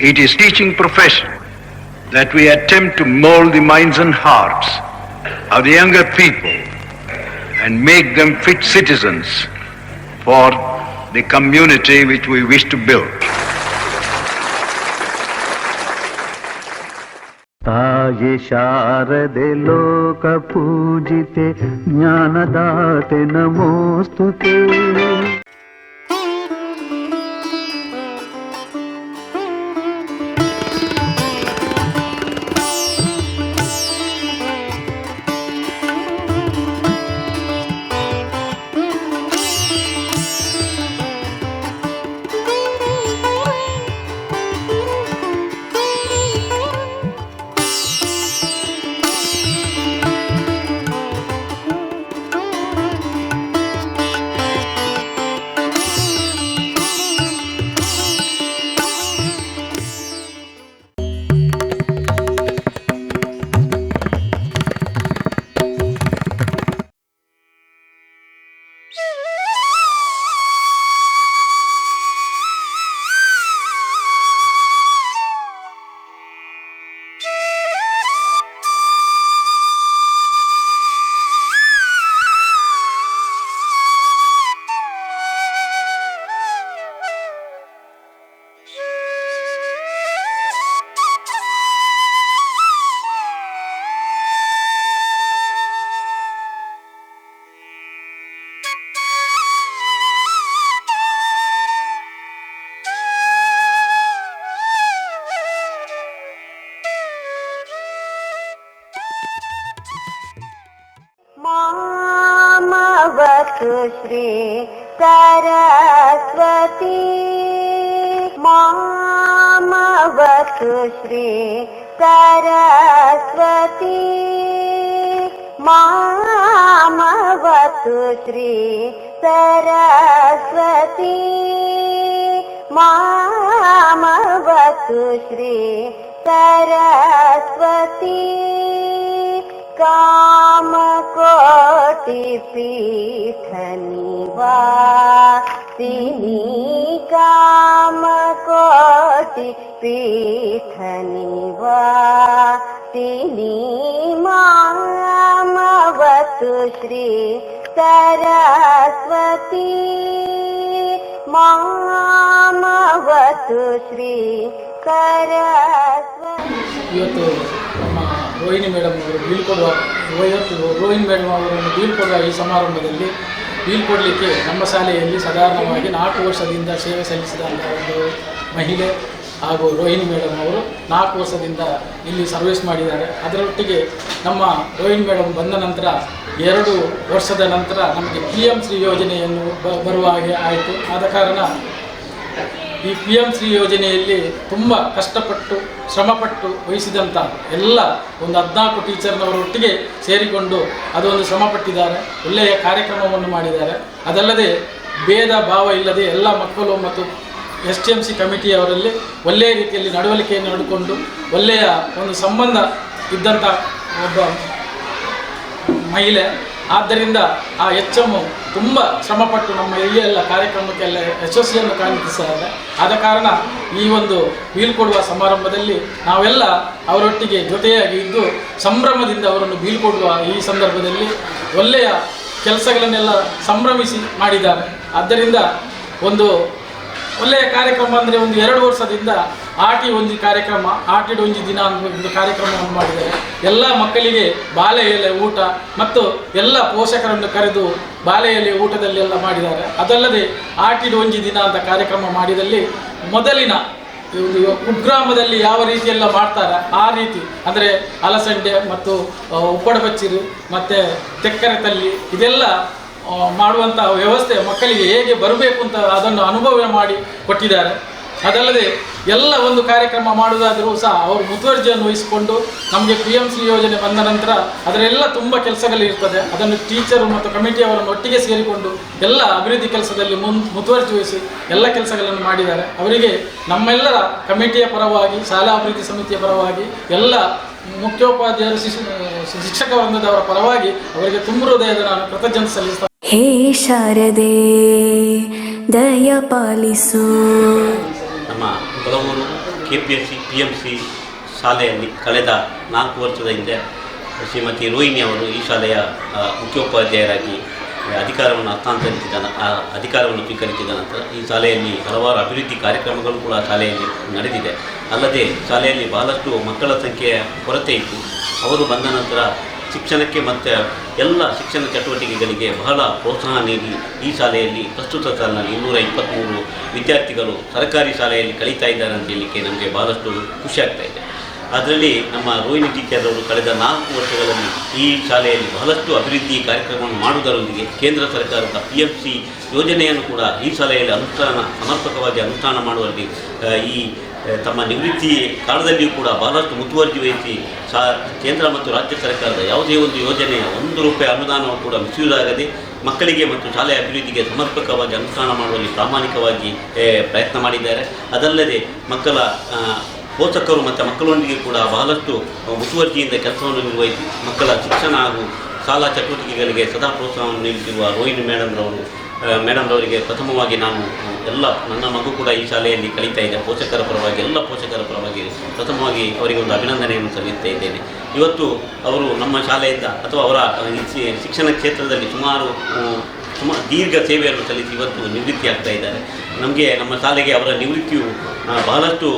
It is teaching profession that we attempt to mold the minds and hearts of the younger people and make them fit citizens for the community which we wish to build. ತಾಯಿ ಶಾರದೆ ಲೋಕ ಪೂಜಿತೆ ಜ್ಞಾನದಾತೆ ನಮೋಸ್ತುತೆ मामवतु श्री सरस्वती। मामवतु श्री सरस्वती। मामवतु श्री सरस्वती काम कोटि पीठनी वासिनी काम कोटि पीठनी वासिनी मामवतु श्री सरस्वती। मामवतु श्री सरस्वती ರೋಹಿಣಿ ಮೇಡಮ್ ಅವರು ಬೀಳ್ಕೊಡುವ ಇವತ್ತು ರೋಹಿಣಿ ಮೇಡಮ್ ಅವರನ್ನು ಬೀಳ್ಕೊಡುವ ಈ ಸಮಾರಂಭದಲ್ಲಿ ಬೀಳ್ಕೊಡಲಿಕ್ಕೆ ನಮ್ಮ ಶಾಲೆಯಲ್ಲಿ ಸಾಧಾರಣವಾಗಿ ನಾಲ್ಕು ವರ್ಷದಿಂದ ಸೇವೆ ಸಲ್ಲಿಸಿದಂಥ ಒಂದು ಮಹಿಳೆ ಹಾಗೂ ರೋಹಿಣಿ ಮೇಡಮ್ ಅವರು ನಾಲ್ಕು ವರ್ಷದಿಂದ ಇಲ್ಲಿ ಸರ್ವಿಸ್ ಮಾಡಿದ್ದಾರೆ. ಅದರೊಟ್ಟಿಗೆ ನಮ್ಮ ರೋಹಿಣಿ ಮೇಡಮ್ ಬಂದ ನಂತರ ಎರಡು ವರ್ಷದ ನಂತರ ನಮಗೆ ಪಿ ಎಂ ಶ್ರೀ ಯೋಜನೆಯನ್ನು ಬರುವ ಹಾಗೆ ಆಯಿತು. ಆದ ಕಾರಣ ಈ ಪಿ ಎಂ ಶ್ರೀ ಯೋಜನೆಯಲ್ಲಿ ತುಂಬ ಕಷ್ಟಪಟ್ಟು ಶ್ರಮಪಟ್ಟು ವಹಿಸಿದಂಥ ಎಲ್ಲ ಒಂದು ಹದಿನಾಲ್ಕು ಟೀಚರ್ನವರೊಟ್ಟಿಗೆ ಸೇರಿಕೊಂಡು ಅದೊಂದು ಶ್ರಮಪಟ್ಟಿದ್ದಾರೆ, ಒಳ್ಳೆಯ ಕಾರ್ಯಕ್ರಮವನ್ನು ಮಾಡಿದ್ದಾರೆ. ಅದಲ್ಲದೆ ಭೇದ ಭಾವ ಇಲ್ಲದೆ ಎಲ್ಲ ಮಕ್ಕಳು ಮತ್ತು ಎಸ್ ಟಿ ಎಂ ಸಿ ಕಮಿಟಿಯವರಲ್ಲಿ ಒಳ್ಳೆಯ ರೀತಿಯಲ್ಲಿ ನಡವಳಿಕೆಯನ್ನು ನಡೆದುಕೊಂಡು ಒಳ್ಳೆಯ ಒಂದು ಸಂಬಂಧ ಇದ್ದಂಥ ಒಬ್ಬ ಮಹಿಳೆ ಆದ್ದರಿಂದ ಆ ಎಚ್ ಎಂ ತುಂಬ ಶ್ರಮಪಟ್ಟು ನಮ್ಮ ಈ ಎಲ್ಲ ಕಾರ್ಯಕ್ರಮಕ್ಕೆಲ್ಲ ಯಶಸ್ವಿಯನ್ನು ಕಾಣಿಸಿದ್ದಾರೆ ಆದ ಕಾರಣ ಈ ಒಂದು ಬೀಳ್ಕೊಡುವ ಸಮಾರಂಭದಲ್ಲಿ ನಾವೆಲ್ಲ ಅವರೊಟ್ಟಿಗೆ ಜೊತೆಯಾಗಿ ಇದ್ದು ಸಂಭ್ರಮದಿಂದ ಅವರನ್ನು ಬೀಳ್ಕೊಡುವ ಈ ಸಂದರ್ಭದಲ್ಲಿ ಒಳ್ಳೆಯ ಕೆಲಸಗಳನ್ನೆಲ್ಲ ಸಂಭ್ರಮಿಸಿ ಮಾಡಿದ್ದಾರೆ. ಆದ್ದರಿಂದ ಒಂದು ಒಳ್ಳೆಯ ಕಾರ್ಯಕ್ರಮ ಅಂದರೆ ಒಂದು ಎರಡು ವರ್ಷದಿಂದ ಆಟಿ ಒಂಜಿ ಕಾರ್ಯಕ್ರಮ, ಆಟಿ ಒಂಜಿ ದಿನ ಅಂತ ಒಂದು ಕಾರ್ಯಕ್ರಮವನ್ನು ಮಾಡಿದ್ದಾರೆ. ಎಲ್ಲ ಮಕ್ಕಳಿಗೆ ಬಾಳೆ ಎಲೆ ಊಟ ಮತ್ತು ಎಲ್ಲ ಪೋಷಕರನ್ನು ಕರೆದು ಬಾಳೆ ಎಲೆ ಊಟದಲ್ಲಿ ಎಲ್ಲ ಮಾಡಿದ್ದಾರೆ. ಅದಲ್ಲದೆ ಆಟಿ ಒಂಜಿ ದಿನ ಅಂತ ಕಾರ್ಯಕ್ರಮ ಮಾಡಿದಲ್ಲಿ ಮೊದಲಿನ ಕುಗ್ರಾಮದಲ್ಲಿ ಯಾವ ರೀತಿಯೆಲ್ಲ ಮಾಡ್ತಾರೆ, ಆ ರೀತಿ ಅಂದರೆ ಅಲಸಂಡೆ ಮತ್ತು ಉಪ್ಪಡಬಚ್ಚಿರು ಉಪ್ಪಡ ಬಚ್ಚಿರು ಮತ್ತು ತೆಕ್ಕರೆ ತಲ್ಲಿ ಇದೆಲ್ಲ ಮಾಡುವಂಥ ವ್ಯವಸ್ಥೆ ಮಕ್ಕಳಿಗೆ ಹೇಗೆ ಬರಬೇಕು ಅಂತ ಅದನ್ನು ಅನುಭವ ಮಾಡಿ ಕೊಟ್ಟಿದ್ದಾರೆ. ಅದಲ್ಲದೆ ಎಲ್ಲ ಒಂದು ಕಾರ್ಯಕ್ರಮ ಮಾಡುವುದಾದರೂ ಸಹ ಅವರು ಮುತುವರ್ಜಿಯನ್ನು ವಹಿಸಿಕೊಂಡು ನಮಗೆ ಪಿ ಎಂ ಸಿ ಯೋಜನೆ ಬಂದ ನಂತರ ಅದರೆಲ್ಲ ತುಂಬ ಕೆಲಸಗಳಿರ್ತದೆ ಅದನ್ನು ಟೀಚರು ಮತ್ತು ಕಮಿಟಿಯವರನ್ನು ಒಟ್ಟಿಗೆ ಸೇರಿಕೊಂಡು ಎಲ್ಲ ಅಭಿವೃದ್ಧಿ ಕೆಲಸದಲ್ಲಿ ಮುನ್, ಮುತುವರ್ಜಿ ವಹಿಸಿ ಎಲ್ಲ ಕೆಲಸಗಳನ್ನು ಮಾಡಿದ್ದಾರೆ. ಅವರಿಗೆ ನಮ್ಮೆಲ್ಲರ ಕಮಿಟಿಯ ಪರವಾಗಿ, ಶಾಲಾ ಅಭಿವೃದ್ಧಿ ಸಮಿತಿಯ ಪರವಾಗಿ, ಎಲ್ಲ ಮುಖ್ಯೋಪಾಧ್ಯಾಯರು ಶಿಕ್ಷಕ ವೃಂದದವರ ಪರವಾಗಿ ಅವರಿಗೆ ತುಂಬ ಹೃದಯದ ನಾನು ಕೃತಜ್ಞತೆ ಸಲ್ಲಿಸ್ತಾ ಹೇ ಶಾರದೆ, ದಯ ಪಾಲಿಸು. ನಮ್ಮ Kolavur K P S C P M C ಶಾಲೆಯಲ್ಲಿ ಕಳೆದ ನಾಲ್ಕು ವರ್ಷದ ಹಿಂದೆ ಶ್ರೀಮತಿ ರೋಹಿಣಿ ಅವರು ಈ ಶಾಲೆಯ ಮುಖ್ಯೋಪಾಧ್ಯಾಯರಾಗಿ ಅಧಿಕಾರವನ್ನು ಹಸ್ತಾಂತರಿಸಿದ ಅಧಿಕಾರವನ್ನು ಸ್ವೀಕರಿಸಿದ ನಂತರ ಈ ಶಾಲೆಯಲ್ಲಿ ಹಲವಾರು ಅಭಿವೃದ್ಧಿ ಕಾರ್ಯಕ್ರಮಗಳು ಕೂಡ ಶಾಲೆಯಲ್ಲಿ ನಡೆದಿದೆ. ಅಲ್ಲದೆ ಶಾಲೆಯಲ್ಲಿ ಬಹಳಷ್ಟು ಮಕ್ಕಳ ಸಂಖ್ಯೆಯ ಕೊರತೆ ಇತ್ತು. ಅವರು ಬಂದ ನಂತರ ಶಿಕ್ಷಣಕ್ಕೆ ಮತ್ತು ಎಲ್ಲ ಶಿಕ್ಷಣ ಚಟುವಟಿಕೆಗಳಿಗೆ ಬಹಳ ಪ್ರೋತ್ಸಾಹ ನೀಡಿ ಈ ಶಾಲೆಯಲ್ಲಿ ಪ್ರಸ್ತುತ ಸಾಲಿನಲ್ಲಿ ಇನ್ನೂರ ಇಪ್ಪತ್ತ್ಮೂರು ವಿದ್ಯಾರ್ಥಿಗಳು ಸರ್ಕಾರಿ ಶಾಲೆಯಲ್ಲಿ ಕಳೀತಾ ಇದ್ದಾರೆ ಅಂತ ಹೇಳಲಿಕ್ಕೆ ನಮಗೆ ಬಹಳಷ್ಟು ಖುಷಿ ಆಗ್ತಾ ಇದೆ. ಅದರಲ್ಲಿ ನಮ್ಮ ರೋಹಿಣಿ ಟೀಚರ್ ಅವರು ಕಳೆದ ನಾಲ್ಕು ವರ್ಷಗಳಲ್ಲಿ ಈ ಶಾಲೆಯಲ್ಲಿ ಬಹಳಷ್ಟು ಅಭಿವೃದ್ಧಿ ಕಾರ್ಯಕ್ರಮವನ್ನು ಮಾಡುವುದರೊಂದಿಗೆ ಕೇಂದ್ರ ಸರ್ಕಾರದ ಪಿ ಎಫ್ ಸಿ ಯೋಜನೆಯನ್ನು ಕೂಡ ಈ ಶಾಲೆಯಲ್ಲಿ ಅನುಷ್ಠಾನ ಸಮರ್ಪಕವಾಗಿ ಅನುಷ್ಠಾನ ಮಾಡುವಲ್ಲಿ ಈ ತಮ್ಮ ನಿವೃತ್ತಿ ಕಾಲದಲ್ಲಿಯೂ ಕೂಡ ಬಹಳಷ್ಟು ಮುತುವರ್ಜಿ ವಹಿಸಿ ಶಾ ಕೇಂದ್ರ ಮತ್ತು ರಾಜ್ಯ ಸರ್ಕಾರದ ಯಾವುದೇ ಒಂದು ಯೋಜನೆಯ ಒಂದು ರೂಪಾಯಿ ಅನುದಾನವು ಕೂಡ ಮಿಸ್ಯೂಸ್ ಆಗದೆ ಮಕ್ಕಳಿಗೆ ಮತ್ತು ಶಾಲೆಯ ಅಭಿವೃದ್ಧಿಗೆ ಸಮರ್ಪಕವಾಗಿ ಅನುಷ್ಠಾನ ಮಾಡುವಲ್ಲಿ ಪ್ರಾಮಾಣಿಕವಾಗಿ ಪ್ರಯತ್ನ ಮಾಡಿದ್ದಾರೆ. ಅದಲ್ಲದೆ ಮಕ್ಕಳ ಪೋಷಕರು ಮತ್ತು ಮಕ್ಕಳೊಂದಿಗೆ ಕೂಡ ಬಹಳಷ್ಟು ಮುತುವರ್ಜಿಯಿಂದ ಕೆಲಸವನ್ನು ನಿರ್ವಹಿಸಿ ಮಕ್ಕಳ ಶಿಕ್ಷಣ ಹಾಗೂ ಶಾಲಾ ಚಟುವಟಿಕೆಗಳಿಗೆ ಸದಾ ಪ್ರೋತ್ಸಾಹವನ್ನು ನೀಡುತ್ತಿರುವ ರೋಹಿಣಿ ಮೇಡಮ್ರವರು ಮೇಡಮ್ರವರಿಗೆ ಪ್ರಥಮವಾಗಿ ನಾನು ಎಲ್ಲ ನನ್ನ ಮಗು ಕೂಡ ಈ ಶಾಲೆಯಲ್ಲಿ ಕಲಿತಾ ಇದೆ. ಪೋಷಕರ ಪರವಾಗಿ ಎಲ್ಲ ಪೋಷಕರ ಪರವಾಗಿ ಪ್ರಥಮವಾಗಿ ಅವರಿಗೆ ಒಂದು ಅಭಿನಂದನೆಯನ್ನು ಸಲ್ಲಿಸ್ತಾ ಇದ್ದೇನೆ. ಇವತ್ತು ಅವರು ನಮ್ಮ ಶಾಲೆಯಿಂದ ಅಥವಾ ಅವರ ಶಿಕ್ಷಣ ಕ್ಷೇತ್ರದಲ್ಲಿ ಸುಮಾರು ಸುಮಾರು ಸುಮ, ದೀರ್ಘ ಸೇವೆಯನ್ನು ಸಲ್ಲಿಸಿ ಇವತ್ತು ನಿವೃತ್ತಿ ಆಗ್ತಾ ಇದ್ದಾರೆ. ನಮಗೆ, ನಮ್ಮ ಶಾಲೆಗೆ ಅವರ ನಿವೃತ್ತಿಯು ಬಹಳಷ್ಟು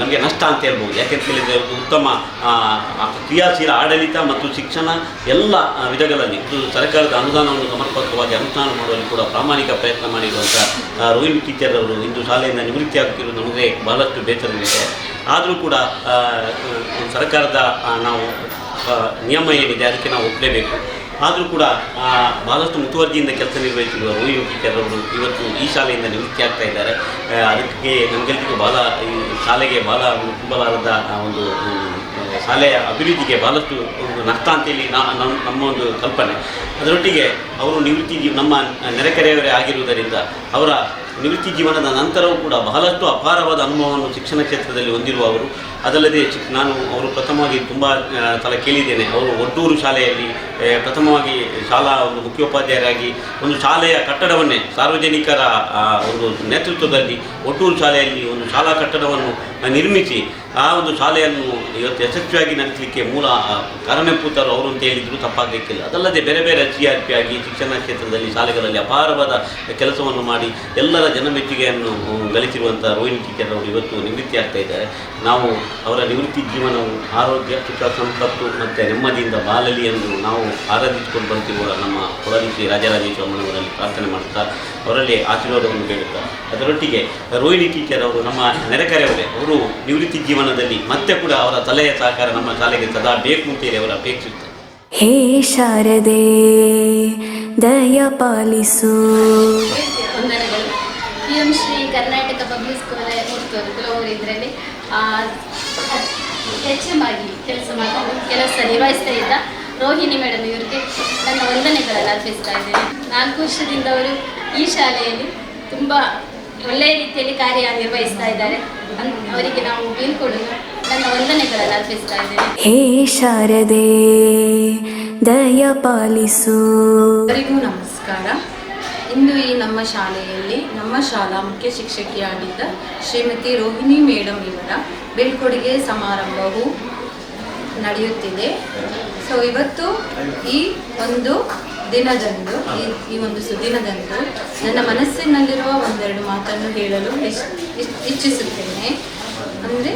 ನಮಗೆ ನಷ್ಟ ಅಂತ ಹೇಳ್ಬೋದು. ಯಾಕೆಂತ ಹೇಳಿದರೆ, ಉತ್ತಮ ಕ್ರಿಯಾಶೀಲ ಆಡಳಿತ ಮತ್ತು ಶಿಕ್ಷಣ ಎಲ್ಲ ವಿಧಗಳಲ್ಲಿ, ಇದು ಸರ್ಕಾರದ ಅನುದಾನವನ್ನು ಸಮರ್ಪಕವಾಗಿ ಅನುಷ್ಠಾನ ಮಾಡುವಲ್ಲಿ ಕೂಡ ಪ್ರಾಮಾಣಿಕ ಪ್ರಯತ್ನ ಮಾಡಿರುವಂಥ ರೋಹಿಣ್ ಟೀಚರ್ ಅವರು ಇಂದು ಶಾಲೆಯಿಂದ ನಿವೃತ್ತಿ ಆಗುತ್ತಿರುವುದು ನಮಗೆ ಬಹಳಷ್ಟು ಬೇಸರವಿದೆ. ಆದರೂ ಕೂಡ ಸರ್ಕಾರದ ನಾವು ನಿಯಮ ಏನಿದೆ, ಅದಕ್ಕೆ ನಾವು ಒಪ್ಪಲೇಬೇಕು ಆದರೂ ಕೂಡ ಆ, ಬಹಳಷ್ಟು ಮುತುವರ್ಜಿಯಿಂದ ಕೆಲಸ ನಿರ್ವಹಿಸಿರುವ ಅವರು ಇವತ್ತು ಈ ಶಾಲೆಯಿಂದ ನಿವೃತ್ತಿ ಆಗ್ತಾ ಇದ್ದಾರೆ. ಅದಕ್ಕೆ ನಮಗೆಲ್ಲರಿಗೂ ಬಹಳ ಈ ಶಾಲೆಗೆ ಒಂದು ತುಂಬಲಾರದ ಒಂದು ಶಾಲೆಯ ಅಭಿವೃದ್ಧಿಗೆ ಒಂದು ನಷ್ಟ ಅಂತೇಳಿ ನಮ್ಮ ನಮ್ಮ ಒಂದು ಕಲ್ಪನೆ. ಅದರೊಟ್ಟಿಗೆ ಅವರು ನಿವೃತ್ತಿ ನಮ್ಮ ನೆರೆಕೆರೆಯವರೇ ಆಗಿರುವುದರಿಂದ ಅವರ ನಿವೃತ್ತಿ ಜೀವನದ ನಂತರವೂ ಕೂಡ ಬಹಳಷ್ಟು ಅಪಾರವಾದ ಅನುಭವವನ್ನು ಶಿಕ್ಷಣ ಕ್ಷೇತ್ರದಲ್ಲಿ ಹೊಂದಿರುವ ಅವರು. ಅದಲ್ಲದೆ ನಾನು ಅವರು ಪ್ರಥಮವಾಗಿ ತುಂಬ ಸಲ ಕೇಳಿದ್ದೇನೆ ಅವರು ಒಡ್ಡೂರು ಶಾಲೆಯಲ್ಲಿ ಪ್ರಥಮವಾಗಿ ಶಾಲಾ ಒಂದು ಮುಖ್ಯೋಪಾಧ್ಯಾಯರಾಗಿ ಒಂದು ಶಾಲೆಯ ಕಟ್ಟಡವನ್ನೇ ಸಾರ್ವಜನಿಕರ ಒಂದು ನೇತೃತ್ವದಲ್ಲಿ ಒಡ್ಡೂರು ಶಾಲೆಯಲ್ಲಿ ಒಂದು ಶಾಲಾ ಕಟ್ಟಡವನ್ನು ನಿರ್ಮಿಸಿ ಆ ಒಂದು ಶಾಲೆಯನ್ನು ಇವತ್ತು ಯಶಸ್ವಿಯಾಗಿ ನಡೆಸಲಿಕ್ಕೆ ಮೂಲ ಕಾರಣಪೂತರು ಅವರು ಅಂತ ಹೇಳಿದ್ರು, ತಪ್ಪಾಗಲಿಕ್ಕಿಲ್ಲ. ಅದಲ್ಲದೆ ಬೇರೆ ಬೇರೆ ಸಿ ಆರ್ ಪಿ ಆಗಿ ಶಿಕ್ಷಣ ಕ್ಷೇತ್ರದಲ್ಲಿ ಶಾಲೆಗಳಲ್ಲಿ ಅಪಾರವಾದ ಕೆಲಸವನ್ನು ಮಾಡಿ ಎಲ್ಲರ ಜನಮೆಚ್ಚುಗೆಯನ್ನು ಗಳಿಸಿರುವಂಥ ರೋಹಿಣಿ ಟೀಚರ್ ಅವರು ಇವತ್ತು ನಿವೃತ್ತಿ ಆಗ್ತಾ ಇದ್ದಾರೆ. ನಾವು ಅವರ ನಿವೃತ್ತಿ ಜೀವನವು ಆರೋಗ್ಯ ಸುಖ ಸಂಪತ್ತು ಮತ್ತು ನೆಮ್ಮದಿಯಿಂದ ಬಾಲಲಿ ಎಂದು ನಾವು ಆರಾಧಿಸಿಕೊಂಡು ಬಂತಿರುವ ನಮ್ಮ ಕೊಡಲಿ ರಾಜರಾಜೇಶ್ವರ ರಾಜರಾಜೇಶ್ವರಮ್ಮನವರಲ್ಲಿ ಪ್ರಾರ್ಥನೆ ಮಾಡುತ್ತಾ ಅವರಲ್ಲಿ ಆಶೀರ್ವಾದವನ್ನು ಬೇಡುತ್ತಾ ಅದರೊಟ್ಟಿಗೆ ರೋಹಿಣಿ ಟೀಚರ್ ಅವರು ನಮ್ಮ ನೆರೆಕರೆಯವರೇ ಅವರು ನಿವೃತ್ತಿ ಜೀವನದಲ್ಲಿ ಮತ್ತೆ ಕೂಡ ಅವರ ಸಲಹೆ ಸಹಕಾರ ನಮ್ಮ ಶಾಲೆಗೆ ಸದಾ ಬೇಕು ಅಂತೇಳಿ ಅವರು ಅಪೇಕ್ಷಿಸುತ್ತಾರೆ. ಹೇ ಶಾರದೆ ದಯಪಾಲಿಸು. M Shri Karnataka public school Murtur ಕೆಲವರು ಇದರಲ್ಲಿ ಎಚ್ ಎಂ ಆಗಿ ಕೆಲಸ ಮಾಡಿ ಕೆಲಸ ನಿರ್ವಹಿಸ್ತಾ ಇದ್ದ ರೋಹಿಣಿ ಮೇಡಮ್ ಇವರಿಗೆ ನನ್ನ ವಂದನೆಗಳನ್ನು ಅರ್ಪಿಸ್ತಾ ಇದ್ದೇನೆ. ನಾಲ್ಕು ವರ್ಷದಿಂದ ಅವರು ಈ ಶಾಲೆಯಲ್ಲಿ ತುಂಬ ಒಳ್ಳೆಯ ರೀತಿಯಲ್ಲಿ ಕಾರ್ಯ ನಿರ್ವಹಿಸ್ತಾ ಇದ್ದಾರೆ. ಅನ್- ಅವರಿಗೆ ನಾವು ಬೀಳ್ಕೊಡಲು ನನ್ನ ವಂದನೆಗಳನ್ನು ಅರ್ಪಿಸ್ತಾ ಇದ್ದೇನೆ. ಹೇ ಶಾರದೆ ದಯ ಪಾಲಿಸು ಎಲ್ಲರಿಗೂ ನಮಸ್ಕಾರ. ಇಂದು ಈ ನಮ್ಮ ಶಾಲೆಯಲ್ಲಿ ನಮ್ಮ ಶಾಲಾ ಮುಖ್ಯ ಶಿಕ್ಷಕಿಯಾಗಿದ್ದ ಶ್ರೀಮತಿ ರೋಹಿಣಿ ಮೇಡಮ್ ಇವರ ಬೀಳ್ಕೊಡುಗೆ ಸಮಾರಂಭವು ನಡೆಯುತ್ತಿದೆ. ಸೊ ಇವತ್ತು ಈ ಒಂದು ದಿನದಂದು, ಈ ಒಂದು ಸುದಿನದಂದು ನನ್ನ ಮನಸ್ಸಿನಲ್ಲಿರುವ ಒಂದೆರಡು ಮಾತನ್ನು ಹೇಳಲು ಇಚ್ಛಿಸುತ್ತೇನೆ. ಅಂದರೆ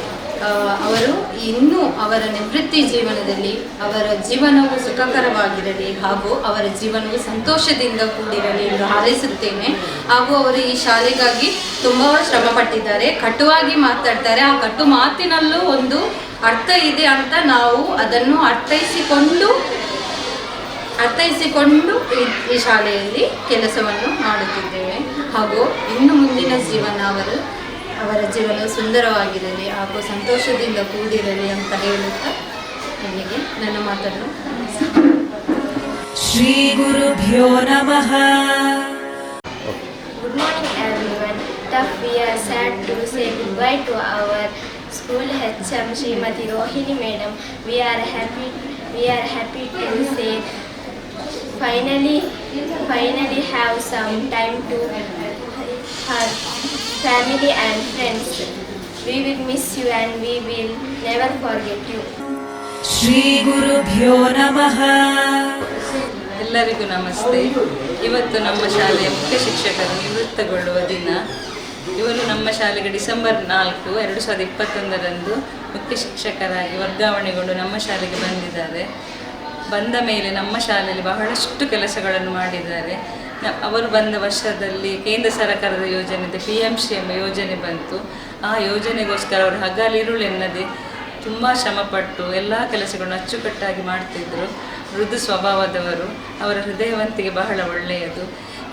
ಅವರು ಇನ್ನೂ ಅವರ ನಿವೃತ್ತಿ ಜೀವನದಲ್ಲಿ ಅವರ ಜೀವನವು ಸುಖಕರವಾಗಿರಲಿ ಹಾಗೂ ಅವರ ಜೀವನವು ಸಂತೋಷದಿಂದ ಕೂಡಿರಲಿ ಎಂದು ಹಾರೈಸುತ್ತೇನೆ. ಹಾಗೂ ಅವರು ಈ ಶಾಲೆಗಾಗಿ ತುಂಬ ಶ್ರಮ ಪಟ್ಟಿದ್ದಾರೆ ಕಟುವಾಗಿ ಮಾತಾಡ್ತಾರೆ. ಆ ಕಟು ಮಾತಿನಲ್ಲೂ ಒಂದು ಅರ್ಥ ಇದೆ ಅಂತ ನಾವು ಅದನ್ನು ಅರ್ಥೈಸಿಕೊಂಡು ಅರ್ಥೈಸಿಕೊಂಡು ಈ- ಶಾಲೆಯಲ್ಲಿ ಕೆಲಸವನ್ನು ಮಾಡುತ್ತಿದ್ದೇವೆ. ಹಾಗೂ ಇನ್ನು ಮುಂದಿನ ಜೀವನ ಅವರು ಅವರ ಜೀವನ ಸುಂದರವಾಗಿರಲಿ ಹಾಗೂ ಸಂತೋಷದಿಂದ ಕೂಡಿರಲಿ ಅಂತ ಹೇಳುತ್ತಾ ನನಗೆ ನನ್ನ ಮಾತನ್ನು ಶ್ರೀ ಗುರುಭ್ಯೋ ನಮಃ. Good morning everyone tough we are sad to say good bye to our school H M Shrimati Rohini madam we are happy we are happy to say finally finally have some time to her family and friends. We will miss you and we will never forget you. Shri ಗುರುಭ್ಯೋ ನಮಃ. ಎಲ್ಲರಿಗೂ ನಮಸ್ತೆ. ಇವತ್ತು ನಮ್ಮ ಶಾಲೆಯ ಮುಖ್ಯ ಶಿಕ್ಷಕರು ನಿವೃತ್ತಗೊಳ್ಳುವ ದಿನ. ಇವರು ನಮ್ಮ ಶಾಲೆಗೆ ಡಿಸೆಂಬರ್ ನಾಲ್ಕು ಎರಡು ಸಾವಿರದ ಇಪ್ಪತ್ತೊಂದರಂದು ಮುಖ್ಯ ಶಿಕ್ಷಕರಾಗಿ ವರ್ಗಾವಣೆಗೊಂಡು ನಮ್ಮ ಶಾಲೆಗೆ ಬಂದಿದ್ದಾರೆ. ಬಂದ ಮೇಲೆ ನಮ್ಮ ಶಾಲೆಯಲ್ಲಿ ಬಹಳಷ್ಟು ಕೆಲಸಗಳನ್ನು ಮಾಡಿದ್ದಾರೆ. ಅವರು ಬಂದ ವರ್ಷದಲ್ಲಿ ಕೇಂದ್ರ ಸರ್ಕಾರದ ಯೋಜನೆ ಪಿ ಎಂ ಸಿ ಎಂಬ ಯೋಜನೆ ಬಂತು. ಆ ಯೋಜನೆಗೋಸ್ಕರ ಅವರು ಹಗಲಿರುಳು ಹಗಲಿರುಳೆನ್ನದೆ ತುಂಬ ಶ್ರಮಪಟ್ಟು ಎಲ್ಲ ಕೆಲಸಗಳನ್ನು ಅಚ್ಚುಕಟ್ಟಾಗಿ ಮಾಡ್ತಿದ್ದರು ಮೃದು ಸ್ವಭಾವದವರು, ಅವರ ಹೃದಯವಂತಿಗೆ ಬಹಳ ಒಳ್ಳೆಯದು.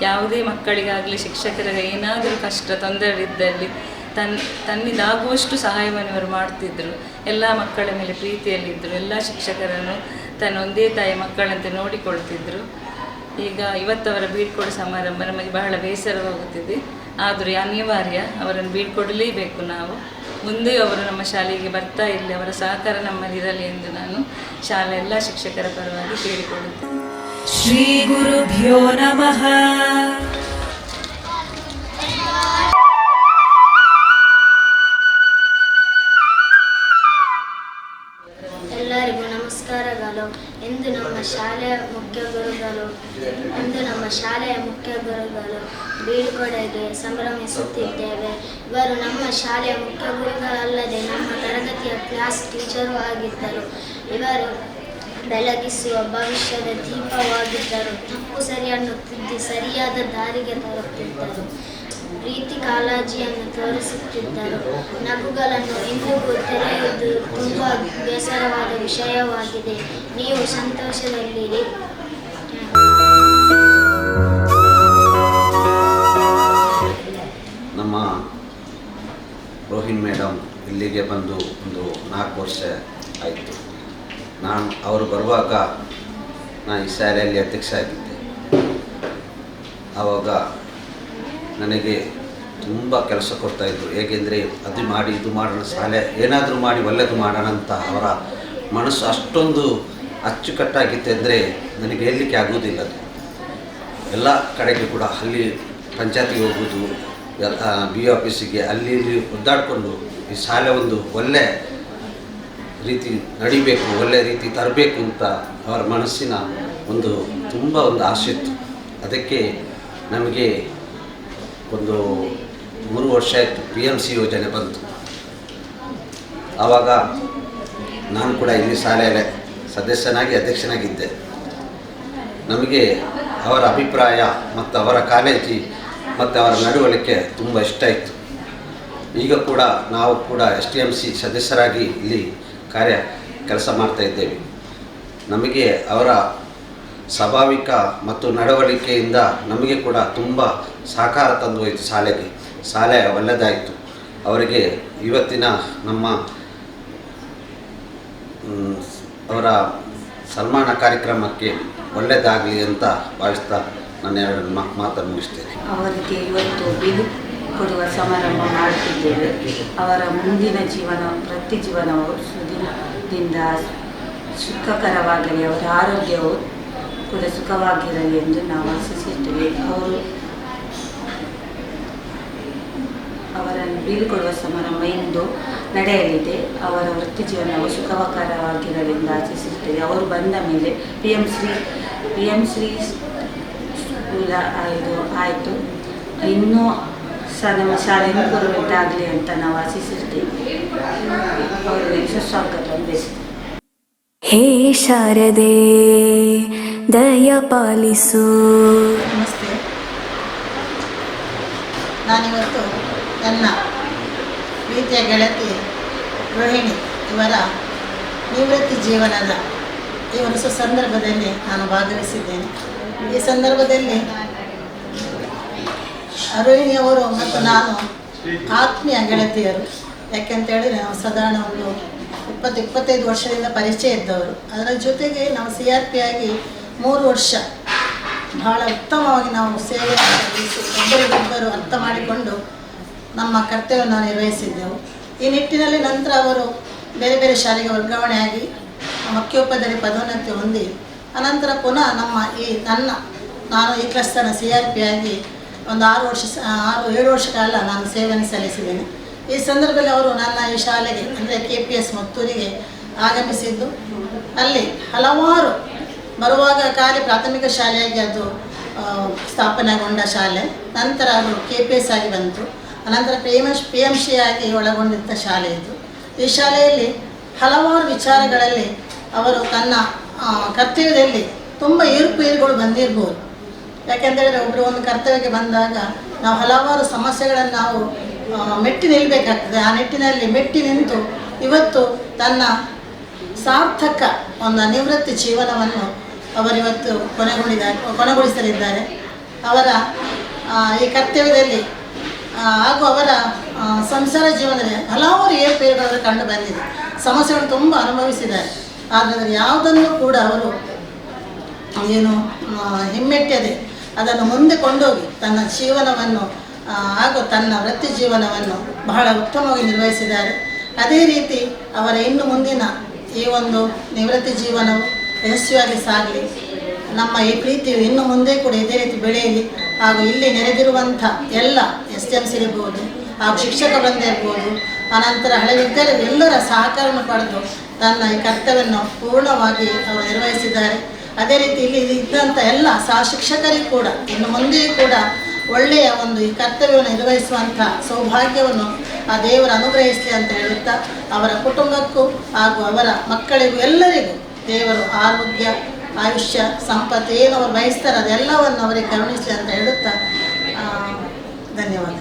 ಯಾವುದೇ ಮಕ್ಕಳಿಗಾಗಲಿ, ಶಿಕ್ಷಕರಿಗೆ ಏನಾದರೂ ಕಷ್ಟ, ತೊಂದರೆ ಇದ್ದಲ್ಲಿ ತನ್ನ ತನ್ನಿಂದಾಗುವಷ್ಟು ಸಹಾಯವನ್ನು ಅವರು ಮಾಡ್ತಿದ್ದರು ಎಲ್ಲ ಮಕ್ಕಳ ಮೇಲೆ ಪ್ರೀತಿಯಲ್ಲಿದ್ದರು ಎಲ್ಲ ಶಿಕ್ಷಕರನ್ನು ತನ್ನ ಒಂದೇ ತಾಯಿ ಮಕ್ಕಳಂತೆ ನೋಡಿಕೊಳ್ತಿದ್ದರು ಈಗ ಇವತ್ತವರ ಬೀಳ್ಕೊಡು ಸಮಾರಂಭ ನಮಗೆ ಬಹಳ ಬೇಸರವಾಗುತ್ತಿದೆ. ಆದರೆ ಅನಿವಾರ್ಯ ಅವರನ್ನು ಬೀಳ್ಕೊಡಲೇಬೇಕು ನಾವು. ಮುಂದೆ ಅವರು ನಮ್ಮ ಶಾಲೆಗೆ ಬರ್ತಾ ಇರಲಿ, ಅವರ ಸಹಕಾರ ನಮ್ಮಲ್ಲಿರಲಿ ಎಂದು ನಾನು ಶಾಲೆ ಎಲ್ಲ ಶಿಕ್ಷಕರ ಪರವಾಗಿ ಕೇಳಿಕೊಳ್ಳುತ್ತೇನೆ. ಶ್ರೀ ಗುರುಭ್ಯೋ ನಮಃ. ಶಾಲೆಯ ಮುಖ್ಯ ಗುರುಗಳಲ್ಲದೆ ನಮ್ಮ ತರಗತಿಯ ಕ್ಲಾಸ್ ಟೀಚರು ಆಗಿದ್ದರು. ಇವರು ಬೆಳಗಿಸುವ ಭವಿಷ್ಯದ ದೀಪವಾಗಿದ್ದರು. ತಪ್ಪು ಸರಿಯನ್ನು ತಿದ್ದಿ ಸರಿಯಾದ ದಾರಿಗೆ ತರುತ್ತಿದ್ದರು. ಪ್ರೀತಿ ಕಾಳಜಿಯನ್ನು ತೋರಿಸುತ್ತಿದ್ದರು. ನಗುಗಳನ್ನು ಇಂದಿಗೂ ತೆರೆಯುವುದು ತುಂಬ ಬೇಸರವಾದ ವಿಷಯವಾಗಿದೆ. ನೀವು ಸಂತೋಷದಲ್ಲಿರಿ ನಮ್ಮ ರೋಹಿನ್ ಮೇಡಮ್ ಇಲ್ಲಿಗೆ ಬಂದು ಒಂದು ನಾಲ್ಕು ವರ್ಷ ಆಯಿತು. ನಾನು ಅವರು ಬರುವಾಗ ನಾನು ಈ ಶಾಲೆಯಲ್ಲಿ ಅಧ್ಯಕ್ಷ ಆಗಿದ್ದೆ. ಆವಾಗ ನನಗೆ ತುಂಬ ಕೆಲಸ ಕೊಡ್ತಾಯಿದ್ರು ಏಕೆಂದರೆ ಅದು ಮಾಡಿ, ಇದು ಮಾಡೋಣ, ಶಾಲೆ ಏನಾದರೂ ಮಾಡಿ ಒಳ್ಳೆಯದು ಮಾಡೋಣ ಅಂತ ಅವರ ಮನಸ್ಸು ಅಷ್ಟೊಂದು ಅಚ್ಚುಕಟ್ಟಾಗಿತ್ತು ಅಂದರೆ ನನಗೆ ಹೇಳಲಿಕ್ಕೆ ಆಗುವುದಿಲ್ಲ ಅದು. ಎಲ್ಲ ಕಡೆಗೆ ಕೂಡ ಅಲ್ಲಿ ಪಂಚಾಯತಿಗೆ ಹೋಗೋದು ಬಿ ಆಫೀಸಿಗೆ ಅಲ್ಲಿ ಇಲ್ಲಿ ಒದ್ದಾಡಿಕೊಂಡು ಈ ಶಾಲೆ ಒಂದು ಒಳ್ಳೆ ರೀತಿ ನಡಿಬೇಕು, ಒಳ್ಳೆ ರೀತಿ ತರಬೇಕು ಅಂತ ಅವರ ಮನಸ್ಸಿನ ಒಂದು ತುಂಬ ಒಂದು ಆಸೆ ಇತ್ತು. ಅದಕ್ಕೆ ನಮಗೆ ಒಂದು ಮೂರು ವರ್ಷ ಆಯಿತು ಪಿ ಎಂ ಸಿ ಯೋಜನೆ ಬಂತು. ಆವಾಗ ನಾನು ಕೂಡ ಇಲ್ಲಿ ಶಾಲೆಯಲ್ಲೇ ಸದಸ್ಯನಾಗಿ, ಅಧ್ಯಕ್ಷನಾಗಿದ್ದೆ. ನಮಗೆ ಅವರ ಅಭಿಪ್ರಾಯ ಮತ್ತು ಅವರ ಕಾಲೇಜಿ ಮತ್ತು ಅವರ ನಡವಳಿಕೆ ತುಂಬ ಇಷ್ಟ ಇತ್ತು ಈಗ ಕೂಡ ನಾವು ಕೂಡ ಎಸ್ ಟಿ ಎಂ ಸಿ ಸದಸ್ಯರಾಗಿ ಇಲ್ಲಿ ಕಾರ್ಯ ಕೆಲಸ ಮಾಡ್ತಾ ಇದ್ದೇವೆ. ನಮಗೆ ಅವರ ಸ್ವಾಭಾವಿಕ ಮತ್ತು ನಡವಳಿಕೆಯಿಂದ ನಮಗೆ ಕೂಡ ತುಂಬ ಸಹಕಾರ ತಂದು ಹೋಯಿತು ಶಾಲೆಗೆ. ಶಾಲೆ ಒಳ್ಳೆಯದಾಯಿತು ಅವರಿಗೆ ಇವತ್ತಿನ ನಮ್ಮ ಅವರ ಸನ್ಮಾನ ಕಾರ್ಯಕ್ರಮಕ್ಕೆ ಒಳ್ಳೆಯದಾಗಲಿ ಅಂತ ಭಾವಿಸ್ತಾ ನನ್ನ ಎರಡು ಮಾತನ್ನು ಮುಗಿಸ್ತೇನೆ. ಅವರಿಗೆ ಇವತ್ತು ಬಿಲು ಕೊಡುವ ಸಮಾರಂಭ ಮಾಡುತ್ತಿದ್ದೇವೆ. ಅವರ ಮುಂದಿನ ಜೀವನ, ಪ್ರತಿ ಜೀವನವು ಸುದಿನದಿಂದ ಸುಖಕರವಾಗಲಿ, ಅವರ ಆರೋಗ್ಯವು ಕೂಡ ಸುಖವಾಗಿರಲಿ ಎಂದು ನಾವು ಆಶಿಸುತ್ತೇವೆ. ಅವರು ಅವರನ್ನು ಬೀಳ್ಕೊಡುವ ಸಮಾರಂಭ ಇಂದು ನಡೆಯಲಿದೆ. ಅವರ ವೃತ್ತಿ ಜೀವನವು ಸುಖಕರವಾಗಿರಲಿ ಎಂದು ಆಶಿಸುತ್ತೇವೆ. ಅವರು ಬಂದ ಮೇಲೆ P M Shri, P M Shri school ಇದು ಆಯಿತು. ಇನ್ನೂ ಸಹ ನಮ್ಮ ಶಾಲೆ ಇಂಪ್ರೂವ್ಮೆಂಟ್ ಆಗಲಿ ಅಂತ ನಾವು ಆಶಿಸಿರ್ತೀವಿ. ಅವರಿಗೆ ಸುಸ್ವಾಗತವನ್ನು ಬಯಸುತ್ತೇವೆ ಹೇ ಶಾರದೆ ದಯ ಪಾಲಿಸು. ನಮಸ್ತೆ. ನಾನಿವತ್ತು ನನ್ನ ಪ್ರೀತಿಯ ಗೆಳತಿ ರೋಹಿಣಿ ಇವರ ನಿವೃತ್ತಿ ಜೀವನದ ಈ ಒಂದು ಸಂದರ್ಭದಲ್ಲಿ ನಾನು ಭಾಗವಹಿಸಿದ್ದೇನೆ. ಈ ಸಂದರ್ಭದಲ್ಲಿ ರೋಹಿಣಿಯವರು ಮತ್ತು ನಾನು ಆತ್ಮೀಯ ಗೆಳತಿಯರು ಯಾಕೆಂತ ಹೇಳಿದ್ರೆ ನಾವು ಸಾಧಾರಣ ಒಂದು ಇಪ್ಪತ್ತು, ಇಪ್ಪತ್ತೈದು ವರ್ಷದಿಂದ ಪರಿಚಯ ಇದ್ದವರು. ಅದರ ಜೊತೆಗೆ ನಾವು ಸಿ ಆರ್ ಪಿ ಆಗಿ ಮೂರು ವರ್ಷ ಬಹಳ ಉತ್ತಮವಾಗಿ ನಾವು ಸೇವೆ ಒಬ್ಬರಿಗೊಬ್ಬರು ಅರ್ಥ ಮಾಡಿಕೊಂಡು ನಮ್ಮ ಕರ್ತವ್ಯವನ್ನು ನಿರ್ವಹಿಸಿದ್ದೆವು. ಈ ನಿಟ್ಟಿನಲ್ಲಿ ನಂತರ ಅವರು ಬೇರೆ ಬೇರೆ ಶಾಲೆಗೆ ವರ್ಗಾವಣೆಯಾಗಿ ಮುಖ್ಯೋಪಾಧ್ಯಾಯ ಪದೋನ್ನತಿ ಹೊಂದಿ ಅನಂತರ ಪುನಃ ನಮ್ಮ ಈ ನನ್ನ, ನಾನು ಈ ಕ್ಲಸ್ಟರ್ನ ಸಿ ಆರ್ ಪಿ ಆಗಿ ಒಂದು ಆರು ವರ್ಷ ಆರು, ಏಳು ವರ್ಷ ಕಾಲ ನಾನು ಸೇವೆಯನ್ನು ಸಲ್ಲಿಸಿದ್ದೇನೆ. ಈ ಸಂದರ್ಭದಲ್ಲಿ ಅವರು ನನ್ನ ಈ ಶಾಲೆಗೆ, ಅಂದರೆ ಕೆ ಪಿ ಎಸ್ ಮತ್ತೂರಿಗೆ ಆಗಮಿಸಿದ್ದು. ಅಲ್ಲಿ ಹಲವಾರು ಬರುವಾಗ ಖಾಲಿ ಪ್ರಾಥಮಿಕ ಶಾಲೆಯಾಗಿ ಅದು ಸ್ಥಾಪನೆಗೊಂಡ ಶಾಲೆ. ನಂತರ ಅದು ಕೆ ಪಿ ಎಸ್ ಆಗಿ ಬಂತು. ಅನಂತರ P M S P M C ಆಗಿ ಒಳಗೊಂಡಿದ್ದ ಶಾಲೆ ಇದು. ಈ ಶಾಲೆಯಲ್ಲಿ ಹಲವಾರು ವಿಚಾರಗಳಲ್ಲಿ ಅವರು ತನ್ನ ಕರ್ತವ್ಯದಲ್ಲಿ ತುಂಬ ಏರುಪೇರುಗಳು ಬಂದಿರ್ಬೋದು. ಯಾಕೆಂತೇಳಿದ್ರೆ ಒಬ್ಬರು ಒಂದು ಕರ್ತವ್ಯಕ್ಕೆ ಬಂದಾಗ ನಾವು ಹಲವಾರು ಸಮಸ್ಯೆಗಳನ್ನು ನಾವು ಮೆಟ್ಟಿ ನಿಲ್ಲಬೇಕಾಗ್ತದೆ ಆ ನಿಟ್ಟಿನಲ್ಲಿ ಮೆಟ್ಟಿ ನಿಂತು ಇವತ್ತು ತನ್ನ ಸಾರ್ಥಕ ಒಂದು ನಿವೃತ್ತಿ ಜೀವನವನ್ನು ಅವರಿವತ್ತು ಕೊನೆಗೊಂಡಿದ್ದಾರೆ, ಕೊನೆಗೊಳಿಸಲಿದ್ದಾರೆ. ಅವರ ಈ ಕರ್ತವ್ಯದಲ್ಲಿ ಹಾಗೂ ಅವರ ಸಂಸಾರ ಜೀವನದಲ್ಲಿ ಹಲವಾರು ಏರುಪೇರುಗಳನ್ನು ಕಂಡು ಬಂದಿದೆ. ಸಮಸ್ಯೆಗಳನ್ನು ತುಂಬ ಅನುಭವಿಸಿದ್ದಾರೆ. ಆದರೆ ಯಾವುದನ್ನು ಕೂಡ ಅವರು ಏನು ಹಿಮ್ಮೆಟ್ಟದೆ ಅದನ್ನು ಮುಂದೆ ಕೊಂಡೋಗಿ ತನ್ನ ಜೀವನವನ್ನು ಹಾಗೂ ತನ್ನ ವೃತ್ತಿ ಜೀವನವನ್ನು ಬಹಳ ಉತ್ತಮವಾಗಿ ನಿರ್ವಹಿಸಿದ್ದಾರೆ. ಅದೇ ರೀತಿ ಅವರ ಇನ್ನು ಮುಂದಿನ ಈ ಒಂದು ನಿವೃತ್ತಿ ಜೀವನವು ಯಶಸ್ವಿಯಾಗಿ ಸಾಗಲಿ. ನಮ್ಮ ಈ ಪ್ರೀತಿಯು ಇನ್ನು ಮುಂದೆ ಕೂಡ ಇದೇ ರೀತಿ ಬೆಳೆಯಲಿ. ಹಾಗೂ ಇಲ್ಲಿ ನೆರೆದಿರುವಂಥ ಎಲ್ಲ ಎಸ್ ಎಂ ಸಿ ಇರ್ಬೋದು ಹಾಗೂ ಶಿಕ್ಷಕ ಬಂದಿರ್ಬೋದು ಅನಂತರ ಹಳೆ ಎಲ್ಲರ ಸಹಕಾರವನ್ನು ಪಡೆದು ತನ್ನ ಈ ಕರ್ತವ್ಯವನ್ನು ಪೂರ್ಣವಾಗಿ ಅವರು ನಿರ್ವಹಿಸಿದ್ದಾರೆ. ಅದೇ ರೀತಿ ಇಲ್ಲಿ ಇದ್ದಂಥ ಎಲ್ಲ ಸಹ ಶಿಕ್ಷಕರಿಗೂ ಕೂಡ, ಇನ್ನು ಮುಂದೆಯೂ ಕೂಡ ಒಳ್ಳೆಯ ಒಂದು ಈ ಕರ್ತವ್ಯವನ್ನು ನಿರ್ವಹಿಸುವಂಥ ಸೌಭಾಗ್ಯವನ್ನು ಆ ದೇವರು ಅನುಗ್ರಹಿಸಲಿ ಅಂತ ಹೇಳುತ್ತಾ, ಅವರ ಕುಟುಂಬಕ್ಕೂ ಹಾಗೂ ಅವರ ಮಕ್ಕಳಿಗೂ ಎಲ್ಲರಿಗೂ ದೇವರು ಆರೋಗ್ಯ, ಆಯುಷ್ಯ, ಸಂಪತ್ತು, ಏನು ಅವರು ಬಯಸ್ತಾರೆ ಅದೆಲ್ಲವನ್ನು ಅವರಿಗೆ ಕರುಣಿಸಲಿ ಅಂತ ಹೇಳುತ್ತಾ ಧನ್ಯವಾದ.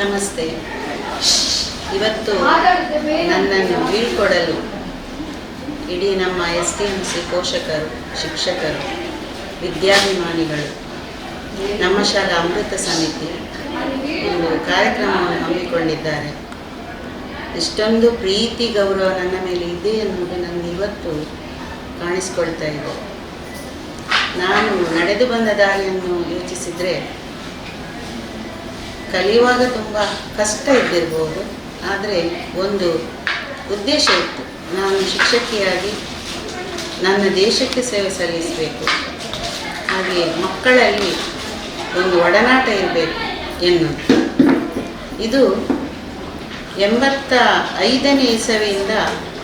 ನಮಸ್ತೆ. ಇವತ್ತು ನನ್ನನ್ನು ಬೀಳ್ಕೊಡಲು ಇಡೀ ನಮ್ಮ ಎಸ್ ಟಿ ಎಂ ಸಿ ಪೋಷಕರು ಶಿಕ್ಷಕರು ವಿದ್ಯಾಭಿಮಾನಿಗಳು ನಮ್ಮ ಶಾಲಾ ಅಮೃತ ಸಮಿತಿ ಒಂದು ಕಾರ್ಯಕ್ರಮವನ್ನು ಹಮ್ಮಿಕೊಂಡಿದ್ದಾರೆ. ಇಷ್ಟೊಂದು ಪ್ರೀತಿ ಗೌರವ ನನ್ನ ಮೇಲೆ ಇದೆ ಎನ್ನುವುದು ನನಗೆ ಇವತ್ತು ಕಾಣಿಸ್ಕೊಳ್ತಾ ಇದೆ. ನಾನು ನಡೆದು ಬಂದ ದಾರಿಯನ್ನು ಯೋಚಿಸಿದರೆ ಕಲಿಯುವಾಗ ತುಂಬ ಕಷ್ಟ ಇದ್ದಿರ್ಬೋದು. ಆದರೆ ಒಂದು ಉದ್ದೇಶ ಇತ್ತು. ನಾನು ಶಿಕ್ಷಕಿಯಾಗಿ ನನ್ನ ದೇಶಕ್ಕೆ ಸೇವೆ ಸಲ್ಲಿಸಬೇಕು. ಹಾಗೆ ಮಕ್ಕಳಲ್ಲಿ ಒಂದು ಒಡನಾಟ ಇರಬೇಕು ಎನ್ನುವುದು. ಇದು ಎಂಬತ್ತ ಐದನೇ ಇಸವಿಯಿಂದ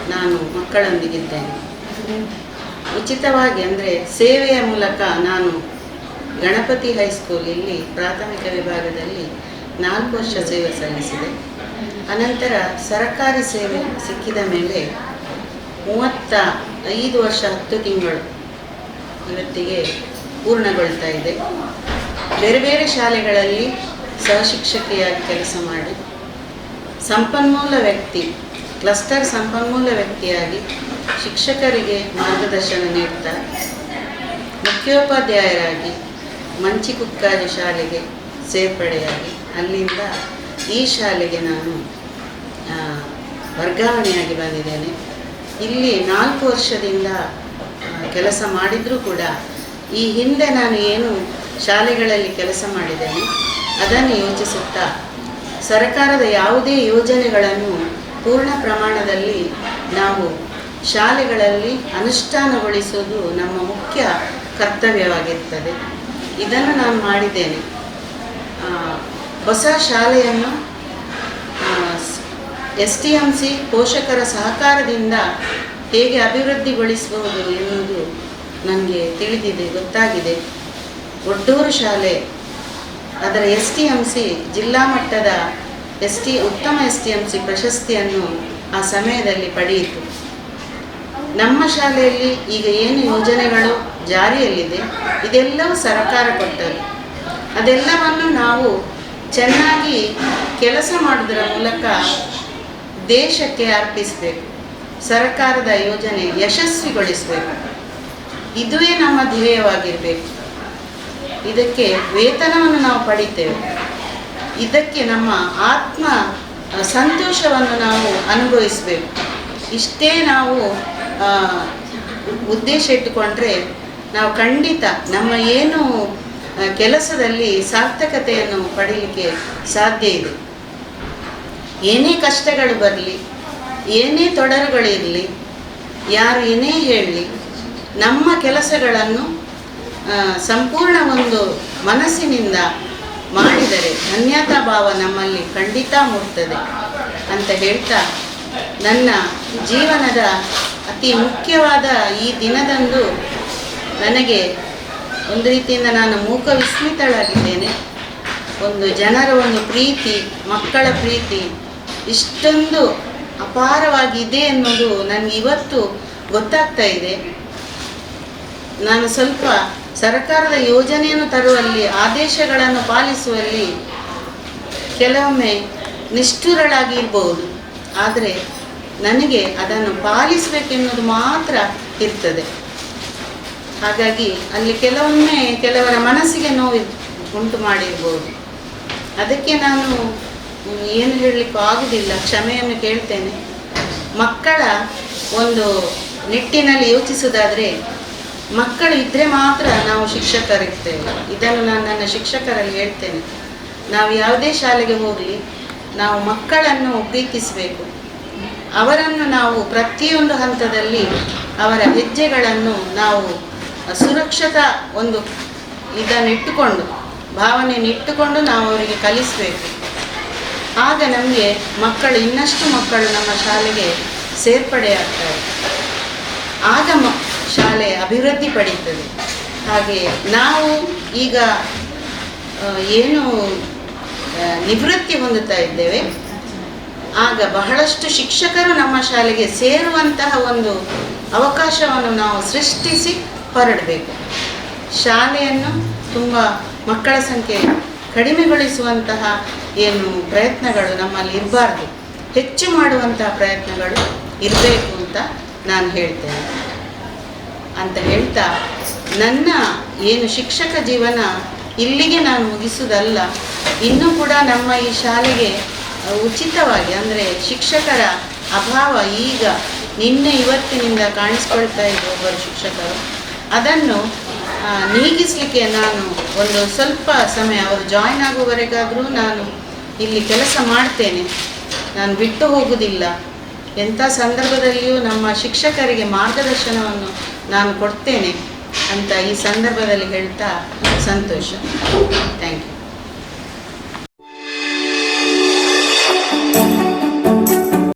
ನಾನು ಮಕ್ಕಳೊಂದಿಗಿದ್ದೇನೆ. ಉಚಿತವಾಗಿ ಅಂದರೆ ಸೇವೆಯ ಮೂಲಕ ನಾನು ಗಣಪತಿ ಹೈಸ್ಕೂಲಲ್ಲಿ ಪ್ರಾಥಮಿಕ ವಿಭಾಗದಲ್ಲಿ ನಾಲ್ಕು ವರ್ಷ ಸೇವೆ ಸಲ್ಲಿಸಿದೆ. ಅನಂತರ ಸರಕಾರಿ ಸೇವೆ ಸಿಕ್ಕಿದ ಮೇಲೆ ಮೂವತ್ತ ಐದು ವರ್ಷ ಹತ್ತು ತಿಂಗಳು ಇವತ್ತಿಗೆ ಪೂರ್ಣಗೊಳ್ತಾ ಇದೆ. ಬೇರೆ ಬೇರೆ ಶಾಲೆಗಳಲ್ಲಿ ಸಹಶಿಕ್ಷಕಿಯಾಗಿ ಕೆಲಸ ಮಾಡಿ ಸಂಪನ್ಮೂಲ ವ್ಯಕ್ತಿ, ಕ್ಲಸ್ಟರ್ ಸಂಪನ್ಮೂಲ ವ್ಯಕ್ತಿಯಾಗಿ ಶಿಕ್ಷಕರಿಗೆ ಮಾರ್ಗದರ್ಶನ ನೀಡ್ತಾ ಮುಖ್ಯೋಪಾಧ್ಯಾಯರಾಗಿ ಮಂಚಿಕುಕ್ಕಾಜಿ ಶಾಲೆಗೆ ಸೇರ್ಪಡೆಯಾಗಿ ಅಲ್ಲಿಂದ ಈ ಶಾಲೆಗೆ ನಾನು ವರ್ಗಾವಣೆಯಾಗಿ ಬಂದಿದ್ದೇನೆ. ಇಲ್ಲಿ ನಾಲ್ಕು ವರ್ಷದಿಂದ ಕೆಲಸ ಮಾಡಿದರೂ ಕೂಡ ಈ ಹಿಂದೆ ನಾನು ಏನು ಶಾಲೆಗಳಲ್ಲಿ ಕೆಲಸ ಮಾಡಿದ್ದೇನೆ, ಅದನ್ನು ಯೋಚಿಸುತ್ತಾ ಸರ್ಕಾರದ ಯಾವುದೇ ಯೋಜನೆಗಳನ್ನು ಪೂರ್ಣ ಪ್ರಮಾಣದಲ್ಲಿ ನಾವು ಶಾಲೆಗಳಲ್ಲಿ ಅನುಷ್ಠಾನಗೊಳಿಸುವುದು ನಮ್ಮ ಮುಖ್ಯ ಕರ್ತವ್ಯವಾಗಿರ್ತದೆ. ಇದನ್ನು ನಾನು ಮಾಡಿದ್ದೇನೆ. ಹೊಸ ಶಾಲೆಯನ್ನು ಎಸ್ ಟಿ ಎಂ ಸಿ ಪೋಷಕರ ಸಹಕಾರದಿಂದ ಹೇಗೆ ಅಭಿವೃದ್ಧಿಗೊಳಿಸಬಹುದು ಎನ್ನುವುದು ನನಗೆ ತಿಳಿದಿದೆ, ಗೊತ್ತಾಗಿದೆ. ಒಡ್ಡೂರು ಶಾಲೆ, ಅದರ ಎಸ್ ಟಿ ಎಂ ಸಿ, ಜಿಲ್ಲಾ ಮಟ್ಟದ ಎಸ್ ಟಿ, ಉತ್ತಮ ಎಸ್ ಟಿ ಎಂ ಸಿ ಪ್ರಶಸ್ತಿಯನ್ನು ಆ ಸಮಯದಲ್ಲಿ ಪಡೆಯಿತು. ನಮ್ಮ ಶಾಲೆಯಲ್ಲಿ ಈಗ ಏನು ಯೋಜನೆಗಳು ಜಾರಿಯಲ್ಲಿದೆ, ಇದೆಲ್ಲವೂ ಸರ್ಕಾರ ಕೊಟ್ಟದ್ದು. ಅದೆಲ್ಲವನ್ನು ನಾವು ಚೆನ್ನಾಗಿ ಕೆಲಸ ಮಾಡೋದರ ಮೂಲಕ ದೇಶಕ್ಕೆ ಅರ್ಪಿಸಬೇಕು. ಸರ್ಕಾರದ ಯೋಜನೆ ಯಶಸ್ವಿಗೊಳಿಸಬೇಕು. ಇದುವೇ ನಮ್ಮ ಧ್ಯೇಯವಾಗಿರಬೇಕು. ಇದಕ್ಕೆ ವೇತನವನ್ನು ನಾವು ಪಡಿತೇವೆ. ಇದಕ್ಕೆ ನಮ್ಮ ಆತ್ಮ ಸಂತೋಷವನ್ನು ನಾವು ಅನುಭವಿಸಬೇಕು. ಇಷ್ಟೇ ನಾವು ಉದ್ದೇಶ ಇಟ್ಟುಕೊಂಡ್ರೆ ನಾವು ಖಂಡಿತ ನಮ್ಮ ಏನು ಕೆಲಸದಲ್ಲಿ ಸಾರ್ಥಕತೆಯನ್ನು ಪಡೀಲಿಕ್ಕೆ ಸಾಧ್ಯ ಇದೆ. ಏನೇ ಕಷ್ಟಗಳು ಬರಲಿ, ಏನೇ ತೊಡರುಗಳಿರಲಿ, ಯಾರು ಏನೇ ಹೇಳಲಿ, ನಮ್ಮ ಕೆಲಸಗಳನ್ನು ಸಂಪೂರ್ಣ ಒಂದು ಮನಸ್ಸಿನಿಂದ ಮಾಡಿದರೆ ಧನ್ಯತಾ ಭಾವ ನಮ್ಮಲ್ಲಿ ಖಂಡಿತ ಮೂಡ್ತದೆ ಅಂತ ಹೇಳ್ತಾ ನನ್ನ ಜೀವನದ ಅತಿ ಮುಖ್ಯವಾದ ಈ ದಿನದಂದು ನನಗೆ ಒಂದು ರೀತಿಯಿಂದ ನಾನು ಮೂಕ ವಿಸ್ಮಿತಳಾಗಿದ್ದೇನೆ. ಒಂದು ಜನರ ಒಂದು ಪ್ರೀತಿ, ಮಕ್ಕಳ ಪ್ರೀತಿ, ಇಷ್ಟೊಂದು ಅಪಾರವಾಗಿದೆ ಅನ್ನೋದು ನನಗೆ ಇವತ್ತು ಗೊತ್ತಾಗ್ತಾ ಇದೆ. ನಾನು ಸ್ವಲ್ಪ ಸರ್ಕಾರದ ಯೋಜನೆಯನ್ನು ತರುವಲ್ಲಿ, ಆದೇಶಗಳನ್ನು ಪಾಲಿಸುವಲ್ಲಿ ಕೆಲವೊಮ್ಮೆ ನಿಷ್ಠುರಳಾಗಿರ್ಬೋದು ಆದರೆ ನನಗೆ ಅದನ್ನು ಪಾಲಿಸಬೇಕೆನ್ನುವುದು ಮಾತ್ರ ಇರ್ತದೆ. ಹಾಗಾಗಿ ಅಲ್ಲಿ ಕೆಲವೊಮ್ಮೆ ಕೆಲವರ ಮನಸ್ಸಿಗೆ ನೋವು ಉಂಟು ಮಾಡಿರ್ಬೋದು. ಅದಕ್ಕೆ ನಾನು ಏನು ಹೇಳಲಿಕ್ಕೂ ಆಗುವುದಿಲ್ಲ ಕ್ಷಮೆಯನ್ನು ಕೇಳ್ತೇನೆ. ಮಕ್ಕಳ ಒಂದು ನಿಟ್ಟಿನಲ್ಲಿ ಯೋಚಿಸುವುದಾದರೆ, ಮಕ್ಕಳು ಇದ್ದರೆ ಮಾತ್ರ ನಾವು ಶಿಕ್ಷಕರಿರ್ತೇವೆ. ಇದನ್ನು ನಾನು ನನ್ನ ಶಿಕ್ಷಕರಲ್ಲಿ ಹೇಳ್ತೇನೆ. ನಾವು ಯಾವುದೇ ಶಾಲೆಗೆ ಹೋಗಲಿ, ನಾವು ಮಕ್ಕಳನ್ನು ಪ್ರೀತಿಸಬೇಕು ಅವರನ್ನು ನಾವು ಪ್ರತಿಯೊಂದು ಹಂತದಲ್ಲಿ ಅವರ ಹೆಜ್ಜೆಗಳನ್ನು ನಾವು ಸುರಕ್ಷತಾ ಒಂದು ಇದನ್ನು ಇಟ್ಟುಕೊಂಡು, ಭಾವನೆಯನ್ನು ಇಟ್ಟುಕೊಂಡು ನಾವು ಅವರಿಗೆ ಕಲಿಸಬೇಕು. ಆಗ ನಮಗೆ ಮಕ್ಕಳು, ಇನ್ನಷ್ಟು ಮಕ್ಕಳು ನಮ್ಮ ಶಾಲೆಗೆ ಸೇರ್ಪಡೆಯಾಗ್ತಾರೆ ಆಗ ಮ, ಶಾಲೆ ಅಭಿವೃದ್ಧಿ ಪಡೀತದೆ. ಹಾಗೆ ನಾವು ಈಗ ಏನು ನಿವೃತ್ತಿ ಹೊಂದುತ್ತಾ ಇದ್ದೇವೆ. ಆಗ ಬಹಳಷ್ಟು ಶಿಕ್ಷಕರು ನಮ್ಮ ಶಾಲೆಗೆ ಸೇರುವಂತಹ ಒಂದು ಅವಕಾಶವನ್ನು ನಾವು ಸೃಷ್ಟಿಸಿ ಹೊರಡಬೇಕು. ಶಾಲೆಯನ್ನು ತುಂಬ ಮಕ್ಕಳ ಸಂಖ್ಯೆ ಕಡಿಮೆಗೊಳಿಸುವಂತಹ ಏನು ಪ್ರಯತ್ನಗಳು ನಮ್ಮಲ್ಲಿ ಇರಬಾರ್ದು. ಹೆಚ್ಚು ಮಾಡುವಂತಹ ಪ್ರಯತ್ನಗಳು ಇರಬೇಕು ಅಂತ ನಾನು ಹೇಳ್ತೇನೆ. ಅಂತ ಹೇಳ್ತಾ, ನನ್ನ ಏನು ಶಿಕ್ಷಕ ಜೀವನ ಇಲ್ಲಿಗೆ ನಾನು ಮುಗಿಸುವುದಲ್ಲ, ಇನ್ನೂ ಕೂಡ ನಮ್ಮ ಈ ಶಾಲೆಗೆ ಉಚಿತವಾಗಿ, ಅಂದರೆ ಶಿಕ್ಷಕರ ಅಭಾವ ಈಗ ನಿನ್ನೆ ಇವತ್ತಿನಿಂದ ಕಾಣಿಸ್ಕೊಳ್ತಾ ಇದ್ದ ಒಬ್ಬರು ಶಿಕ್ಷಕರು. ಅದನ್ನು ನೀಗಿಸಲಿಕ್ಕೆ ನಾನು ಒಂದು ಸ್ವಲ್ಪ ಸಮಯ, ಅವರು ಜಾಯಿನ್ ಆಗುವವರೆಗಾದರೂ ನಾನು ಇಲ್ಲಿ ಕೆಲಸ ಮಾಡ್ತೇನೆ. ನಾನು ಬಿಟ್ಟು ಹೋಗುವುದಿಲ್ಲ. ಎಂಥ ಸಂದರ್ಭದಲ್ಲಿಯೂ ನಮ್ಮ ಶಿಕ್ಷಕರಿಗೆ ಮಾರ್ಗದರ್ಶನವನ್ನು ನಾನು ಕೊಡ್ತೇನೆ ಅಂತ ಈ ಸಂದರ್ಭದಲ್ಲಿ ಹೇಳ್ತಾ ಸಂತೋಷ. Thank you